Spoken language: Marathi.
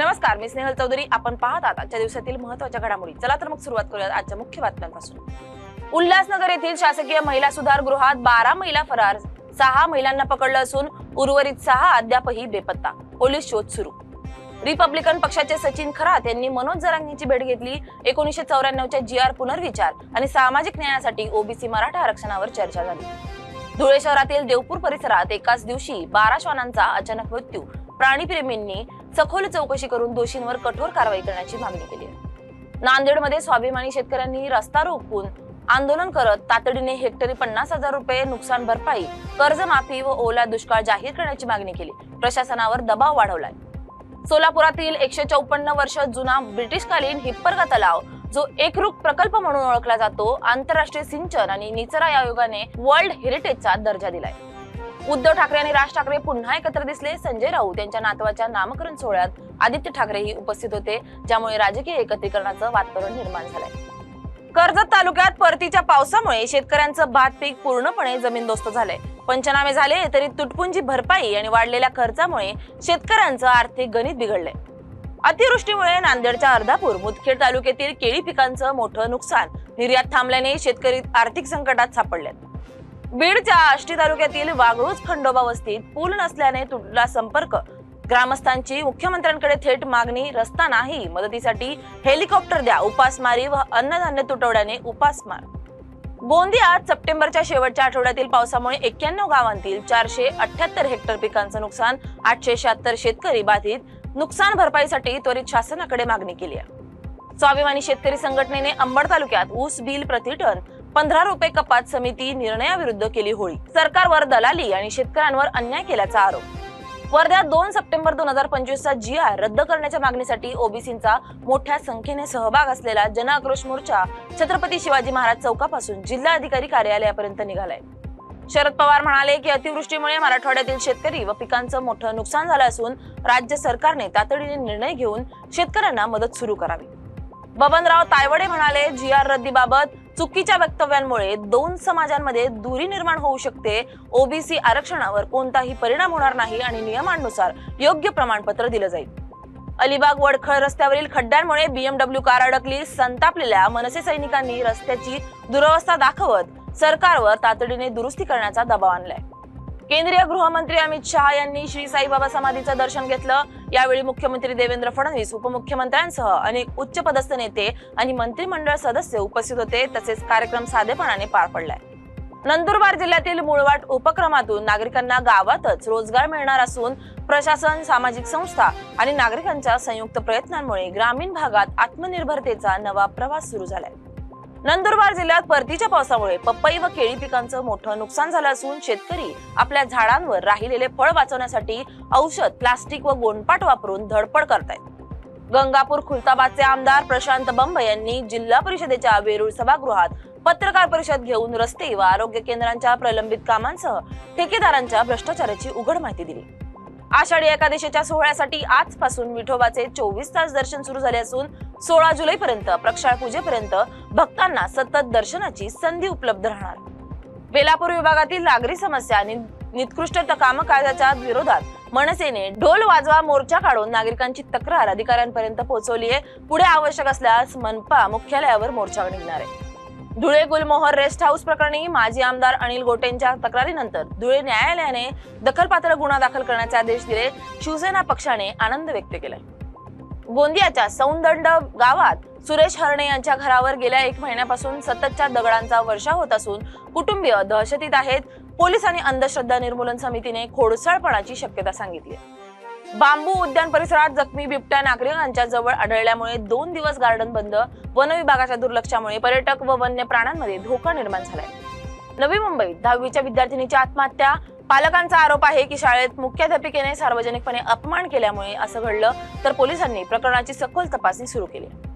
नमस्कार मी स्नेहल चौधरी. आपण पाहत आहात आजच्या दिवसातील महत्त्वाच्या घडामोडी. चला तर मग सुरुवात करूयात आजच्या मुख्य बातम्यांपासून. उल्हासनगर येथील शासकीय महिला सुधार गृहात बारा महिला फरार सहा महिलांना पकडलं असून उर्वरित सहा अद्यापही बेपत्ता. पोलीस शोध सुरू. रिपब्लिकन पक्षाचे सचिन खरात यांनी मनोज जरांगीची भेट घेतली. एकोणीसशे चौऱ्याण्णवच्या जी आर पुनर्विचार आणि सामाजिक न्यायासाठी ओबीसी मराठा आरक्षणावर चर्चा झाली. धुळे शहरातील देवपूर परिसरात एकाच दिवशी बारा श्वानांचा अचानक मृत्यू. प्राणीप्रेमींनी सखोल चौकशी करून दोषींवर कठोर कारवाई करण्याची मागणी केली आहे. नांदेडमध्ये स्वाभिमानी शेतकऱ्यांनी रस्ता रोखून आंदोलन करत तातडीने हेक्टरी पन्नास हजार रुपये नुकसान भरपाई कर्जमाफी व ओला दुष्काळ जाहीर करण्याची मागणी केली. प्रशासनावर दबाव वाढवलाय. सोलापुरातील एकशे चौपन्न वर्ष जुना ब्रिटिशकालीन हिप्परगा तलाव जो एकरूप प्रकल्प म्हणून ओळखला जातो आंतरराष्ट्रीय सिंचन आणि निचरा आयोगाने वर्ल्ड हेरिटेजचा दर्जा दिलाय. उद्धव ठाकरे आणि राज ठाकरे पुन्हा एकत्र दिसले. संजय राऊत यांच्या नातवाच्या नामकरण सोहळ्यात आदित्य ठाकरेही उपस्थित होते ज्यामुळे राजकीय एकत्रीकरणाचं वातावरण निर्माण झालंय. कर्जत तालुक्यात परतीच्या पावसामुळे शेतकऱ्यांचं भात पीक पूर्णपणे जमीनदोस्त झालंय. पंचनामे झाले तरी तुटपुंजी भरपाई आणि वाढलेल्या खर्चामुळे शेतकऱ्यांचं आर्थिक गणित बिघडलंय. अतिवृष्टीमुळे नांदेडच्या अर्धापूर मुदखेड तालुक्यातील केळी पिकांचं मोठं नुकसान निर्यात थांबल्याने शेतकरी आर्थिक संकटात सापडलेत. बीडच्या आष्टी तालुक्यातील वाघळूज खंडोबा वस्तीत पूल नसल्याने तुटला संपर्क. ग्रामस्थांची मुख्यमंत्र्यांकडे थेट मागणी रस्ता नाही मदतीसाठी हेलिकॉप्टर द्या उपासमारी व अन्नधान्य तुटवड्याने उपासमार. गोंदियात सप्टेंबरच्या शेवटच्या आठवड्यातील पावसामुळे एक्क्याण्णव गावांतील चारशे अठ्याहत्तर हेक्टर पिकांचं नुकसान आठशे शहात्तर शेतकरी बाधित. नुकसान भरपाईसाठी त्वरित शासनाकडे मागणी केली आहे. स्वाभिमानी शेतकरी संघटनेने अंबड तालुक्यात ऊस बिल प्रति टन पंधरा रुपये कपात समिती निर्णयाविरुद्ध केली होळी. सरकारवर दलाली आणि शेतकऱ्यांवर अन्याय केल्याचा आरोप. वर्ध्यात दोन सप्टेंबर दोन हजार पंचवीसचा जी आर रद्द करण्याच्या मागणीसाठी ओबीसींचा मोठ्या संख्येने सहभाग असलेला जन आक्रोश मोर्चा छत्रपती शिवाजी महाराज चौकापासून जिल्हा अधिकारी कार्यालयापर्यंत निघालाय. शरद पवार म्हणाले की अतिवृष्टीमुळे मराठवाड्यातील शेतकरी व पिकांचं मोठं नुकसान झालं असून राज्य सरकारने तातडीने निर्णय घेऊन शेतकऱ्यांना मदत सुरू करावी. बबनराव तायवडे म्हणाले जी आर रद्दीबाबत चुकीच्या वक्तव्यांमुळे दोन समाजांमध्ये दुरी निर्माण होऊ शकते. ओबीसी आरक्षणावर कोणताही परिणाम होणार नाही आणि नियमांनुसार योग्य प्रमाणपत्र दिलं जाईल. अलिबाग वडखळ रस्त्यावरील खड्ड्यांमुळे बीएमडब्ल्यू कार अडकली. संतापलेल्या मनसे सैनिकांनी रस्त्याची दुरवस्था दाखवत सरकारवर तातडीने दुरुस्ती करण्याचा दबाव आणलाय. केंद्रीय गृहमंत्री अमित शहा यांनी श्री साईबाबा समाधीचं दर्शन घेतलं. यावेळी मुख्यमंत्री देवेंद्र फडणवीस उपमुख्यमंत्र्यांसह अनेक उच्च पदस्थ नेते आणि मंत्रिमंडळ सदस्य उपस्थित होते. तसेच कार्यक्रम साधेपणाने पार पडलाय. नंदुरबार जिल्ह्यातील मुळवाट उपक्रमातून नागरिकांना गावातच रोजगार मिळणार असून प्रशासन सामाजिक संस्था आणि नागरिकांच्या संयुक्त प्रयत्नांमुळे ग्रामीण भागात आत्मनिर्भरतेचा नवा प्रवास सुरू झालाय. नंदुरबार जिल्ह्यात परतीच्या पावसामुळे पपई व केळी पिकांचं मोठं नुकसान झालं असून शेतकरी आपल्या झाडांवर राहिलेले फळ वाचवण्यासाठी औषध प्लास्टिक व गोंडपाट वापरून धडपड करतायत. गंगापूर खुलताबादचे आमदार प्रशांत बंब यांनी जिल्हा परिषदेच्या वेरूळ सभागृहात पत्रकार परिषद घेऊन रस्ते व आरोग्य केंद्रांच्या प्रलंबित कामांसह ठेकेदारांच्या भ्रष्टाचाराची उघड माहिती दिली. आषाढी एकादशीच्या सोहळ्यासाठी आजपासून विठोबाचे चोवीस तास दर्शन सुरू झाले असून सोळा जुलै पर्यंत प्रक्षाळ पूजेपर्यंत भक्तांना सतत दर्शनाची संधी उपलब्ध राहणार. बेलापूर विभागातील नागरी समस्या आणि निकृष्ट काम कायद्याच्या विरोधात मनसेने ढोल वाजवा मोर्चा काढून नागरिकांची तक्रार अधिकाऱ्यांपर्यंत पोहोचवली आहे पुढे आवश्यक असल्यास मनपा मुख्यालयावर मोर्चा निघणार आहे. धुळे गुलमोहर रेस्ट हाऊस प्रकरणी माजी आमदार अनिल गोटेंच्या तक्रारीनंतर धुळे न्यायालयाने दखलपात्र गुन्हा दाखल करण्याचे आदेश दिले. शिवसेना पक्षाने आनंद व्यक्त केलाय गोंदियाच्या सौंदंड गावात सुरेश हरणे यांच्या घरावर गेल्या एक महिन्यापासून सततच्या दगडांचा वर्षाव होत असून कुटुंबीय दहशतीत आहेत. पोलिसांनी अंधश्रद्धा निर्मूलन समितीने खोडसाळपणाची शक्यता सांगितली आहे. बांबू उद्यान परिसरात जखमी बिबट्या नागरिकांच्या जवळ आढळल्यामुळे दोन दिवस गार्डन बंद वन विभागाच्या दुर्लक्षामुळे पर्यटक व वन्य प्राण्यांमध्ये धोका निर्माण झालाय. नवी मुंबईत दहावीच्या विद्यार्थिनीची आत्महत्या. पालकांचा आरोप आहे की शाळेत मुख्याध्यापिकेने सार्वजनिकपणे अपमान केल्यामुळे असं घडलं तर पोलिसांनी प्रकरणाची सखोल तपासणी सुरू केली.